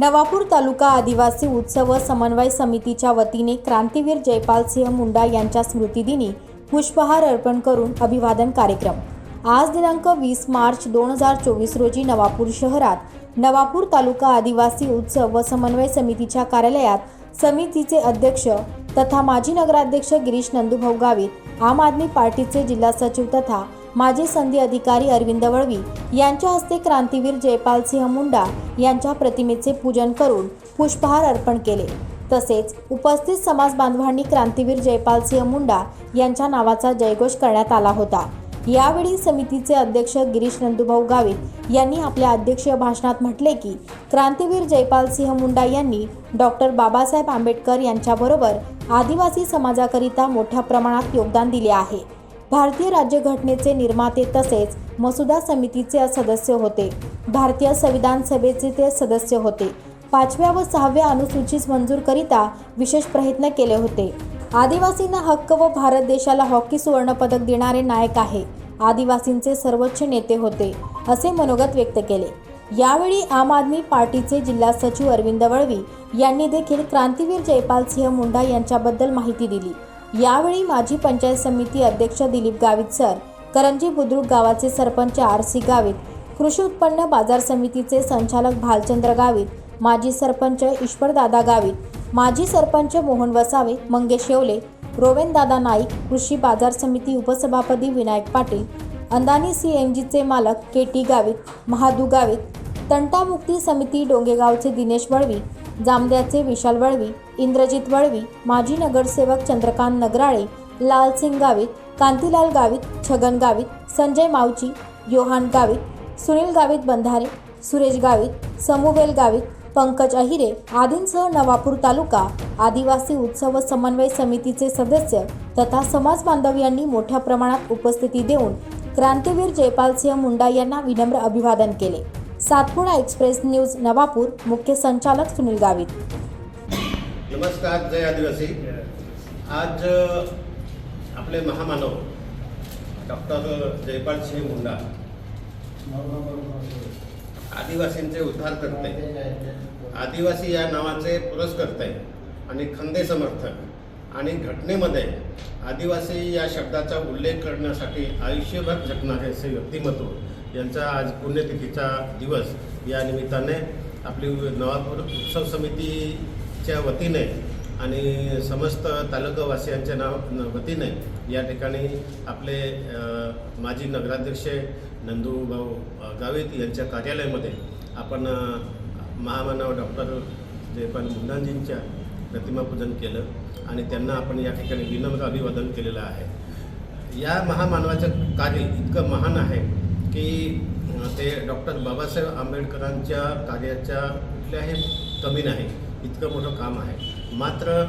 नवापूर तालुका आदिवासी उत्सव व समन्वय समितीच्या वतीने क्रांतीवीर जयपालसिंह मुंडा यांच्या स्मृतिदिनी पुष्पहार अर्पण करून अभिवादन कार्यक्रम. आज दिनांक वीस मार्च दोन हजार चोवीस रोजी नवापूर शहरात नवापूर तालुका आदिवासी उत्सव व समन्वय समितीच्या कार्यालयात समितीचे अध्यक्ष तथा माजी नगराध्यक्ष गिरीश नंदूभाऊ गावित आम आदमी पार्टीचे जिल्हा सचिव तथा माजी संधी अधिकारी अरविंद वळवी यांच्या हस्ते क्रांतीवीर जयपालसिंह मुंडा यांच्या प्रतिमेचे पूजन करून पुष्पहार अर्पण केले. तसेच उपस्थित समाज बांधवांनी क्रांतीवीर जयपालसिंह मुंडा यांच्या नावाचा जयघोष करण्यात आला होता. यावेळी समितीचे अध्यक्ष गिरीश नंदुभाऊ गावित यांनी आपल्या अध्यक्षीय भाषणात म्हटले की क्रांतीवीर जयपालसिंह मुंडा यांनी डॉक्टर बाबासाहेब आंबेडकर यांच्याबरोबर आदिवासी समाजाकरिता मोठ्या प्रमाणात योगदान दिले आहे. भारतीय राज्यघटनेचे निर्माते तसेच मसुदा समितीचे सदस्य होते. भारतीय संविधान सभेचे ते सदस्य होते. पाचव्या व सहाव्या अनुसूचित मंजूरकरिता विशेष प्रयत्न केले होते. आदिवासींना हक्क व भारत देशाला हॉकी सुवर्ण पदक देणारे नायक आहे. आदिवासींचे सर्वोच्च नेते होते असे मनोगत व्यक्त केले. यावेळी आम आदमी पार्टीचे जिल्हा सचिव अरविंद वळवी यांनी देखील क्रांतीवीर जयपाल सिंह मुंडा यांच्याबद्दल माहिती दिली. यावेळी माजी पंचायत समिती अध्यक्ष दिलीप गावित सर करंजी बुद्रुक गावाचे सरपंच आर सी गावित कृषी उत्पन्न बाजार समितीचे संचालक भालचंद्र गावित माजी सरपंच ईश्वरदादा गावित माजी सरपंच मोहन वसावे मंगेश येवले रोवेनदादा नाईक कृषी बाजार समिती उपसभापती विनायक पाटील अंदानी सी एन जीचे मालक के टी गावित महादू गावित तंटामुक्ती समिती डोंगेगावचे दिनेश वळवी जामद्याचे विशाल वळवी इंद्रजित वळवी माजी नगरसेवक चंद्रकांत नगराळे लालसिंग गावित कांतीलाल गावित छगन गावित संजय मावची योहान गावित सुनील गावित बंधारे सुरेश गावित समूवेल गावित पंकज अहिरे आदींसह नवापूर तालुका आदिवासी उत्सव समन्वय समितीचे सदस्य तथा समाज बांधव यांनी मोठ्या प्रमाणात उपस्थिती देऊन क्रांतीवीर जयपालसिंह मुंडा यांना विनम्र अभिवादन केले. सातपुडा एक्सप्रेस न्यूज नवापूर मुख्य संचालक सुनील गावित. नमस्कार जय आदिवासी. आज आपले महामानव डॉक्टर जयपाल सिंह मुंडा आदिवासींचे उद्धार करते आदिवासी या नावाचे पुरस्कर्ते आणि खंदे समर्थक. आणि घटनेमध्ये आदिवासी या शब्दाचा उल्लेख करण्यासाठी आयुष्यभर झटणारे असे व्यक्तिमत्व. यांचा आज पुण्यतिथीचा दिवस. या निमित्ताने आपली नवापूर उत्सव समितीच्या वतीने आणि समस्त तालुकावासियांच्या नाव वतीने या ठिकाणी आपले माजी नगराध्यक्ष नंदूभाऊ गावित यांच्या कार्यालयामध्ये आपण महामानव डॉक्टर जयपाल मुंडांजींच्या प्रतिमापूजन केलं आणि त्यांना आपण या ठिकाणी विनम्र अभिवादन केलेलं आहे. या महामानवाचं कार्य इतकं महान आहे की ते डॉक्टर बाबासाहेब आंबेडकरांच्या कार्याच्या कुठल्याही कमी नाही इतकं मोठं काम आहे. मात्र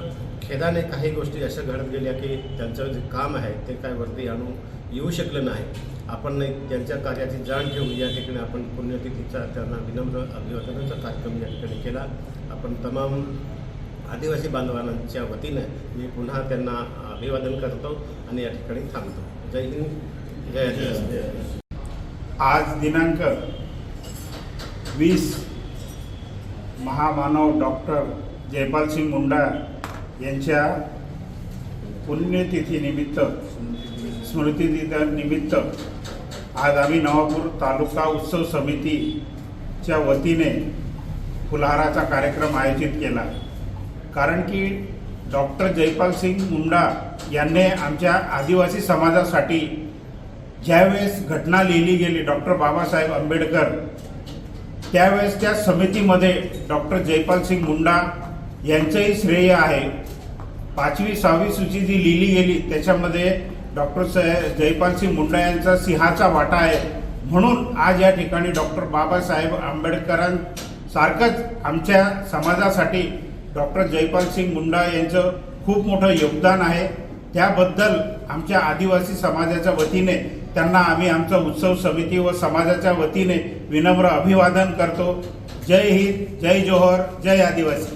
खेदाने काही गोष्टी अशा घडत गेल्या की त्यांचं जे काम आहे ते काय वरती आणू येऊ शकलं नाही. आपण त्यांच्या कार्याची जाण ठेवून या ठिकाणी आपण पुण्यतिथीचा त्यांना विनम्र अभिवादनाचा कार्यक्रम या ठिकाणी केला. आपण तमाम आदिवासी बांधवांच्या वतीने मी पुन्हा त्यांना अभिवादन करतो आणि या ठिकाणी थांबतो. जय हिंद. जय आदिवासी आज दिनांक वीस महामानव डॉक्टर जयपालसिंग मुंडा यांच्या पुण्यतिथीनिमित्त स्मृतिदिनानिमित्त आज आम्ही नवापूर तालुका उत्सव समितीच्या वतीने फुलहाराचा कार्यक्रम आयोजित केला. कारण की डॉक्टर जयपालसिंग मुंडा यांनी आमच्या आदिवासी समाजासाठी ज्यावेळेस घटना लिहिली गेली डॉक्टर बाबासाहेब आंबेडकर त्यावेळेस त्या समितीमध्ये डॉक्टर जयपालसिंग मुंडा यांचंही श्रेय आहे. पाचवी सहावी सूची जी लिहिली गेली त्याच्यामध्ये डॉक्टर स जयपालसिंग मुंडा यांचा सिंहाचा वाटा आहे. म्हणून आज या ठिकाणी डॉक्टर बाबासाहेब आंबेडकरांसारखंच आमच्या समाजासाठी डॉक्टर जयपालसिंग मुंडा यांचं खूप मोठं योगदान आहे. त्याबद्दल आमच्या आदिवासी समाजाच्या वतीने त्यांना आम्ही आमचा उत्सव समिती व समाजाच्या वतीने विनम्र अभिवादन करतो. जय हिंद जय जोहर जय आदिवासी.